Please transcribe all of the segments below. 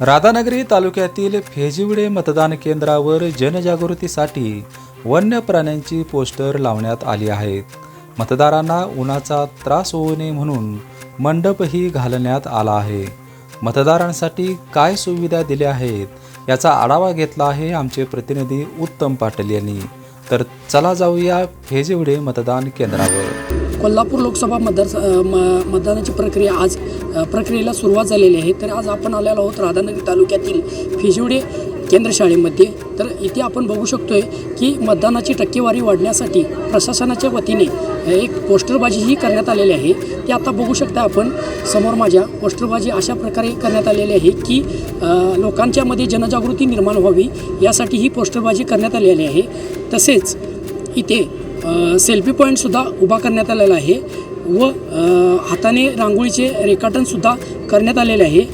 राधानगरी तालुक्यातील फेजिवडे मतदान केंद्रावर जनजागृतीसाठी वन्य प्राण्यांची पोस्टर लावण्यात आली आहेत. मतदारांना उन्हाचा त्रास होऊ नये म्हणून मंडपही घालण्यात आला आहे. मतदारांसाठी काय सुविधा दिल्या आहेत याचा आढावा घेतला आहे आमचे प्रतिनिधी उत्तम पाटील यांनी. तर चला जाऊया फेजिवडे मतदान केंद्रावर. कोल्हापूर लोकसभा मतदार म- मतदानाची प्रक्रिया आज प्रक्रियेला सुरुवात झालेली आहे. तर आज आपण आलेलो आहोत राधानगरी तालुक्यातील फिजिवडे केंद्रशाळेमध्ये तर इथे आपण बघू शकतोय की मतदानाची टक्केवारी वाढण्यासाठी प्रशासनाच्या वतीने एक पोस्टरबाजीही करण्यात आलेली आहे. ते आता बघू शकता आपण. समोर माझ्या पोस्टरबाजी अशा प्रकारे करण्यात आलेली आहे की लोकांच्यामध्ये जनजागृती निर्माण व्हावी यासाठी ही पोस्टरबाजी करण्यात आलेली आहे. तसेच इथे सेल्फी पॉईंटसुद्धा उभा करण्यात आलेला आहे व हाताने रांगोळीचे रेखाटनसुद्धा करण्यात आलेले आहे.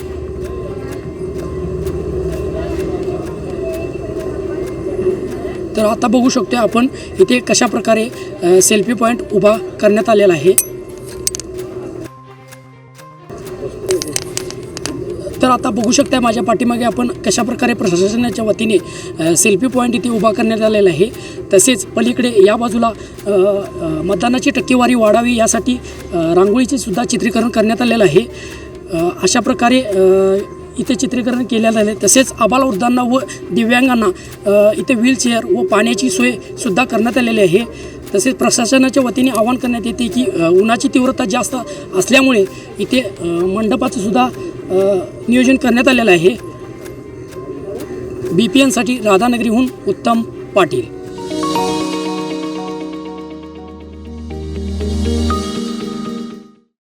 तर आता बघू शकतो आपण इथे कशा प्रकारे सेल्फी पॉईंट उभा करण्यात आलेला आहे. तर आता बघू शकता माझ्या पाठीमागे आपण कशाप्रकारे प्रशासनाच्या वतीने सेल्फी पॉईंट इथे उभा करण्यात आलेला आहे. तसेच पलीकडे या बाजूला मतदानाची टक्केवारी वाढावी यासाठी रांगोळीचे सुद्धा चित्रीकरण करण्यात आलेलं आहे. अशा प्रकारे इथे चित्रीकरण केलेलं आहे. तसेच आबालवृद्धांना व दिव्यांगांना इथे व्हीलचेअर व पाण्याची सोयसुद्धा करण्यात आलेली आहे. तसेच प्रशासनाच्या वतीने आवाहन करण्यात येते की उन्हाची तीव्रता जास्त असल्यामुळे इथे मंडपाचं सुद्धा नियोजन करण्यात आलेलं आहे. बी पी एनसाठी राधानगरीहून उत्तम पाटील.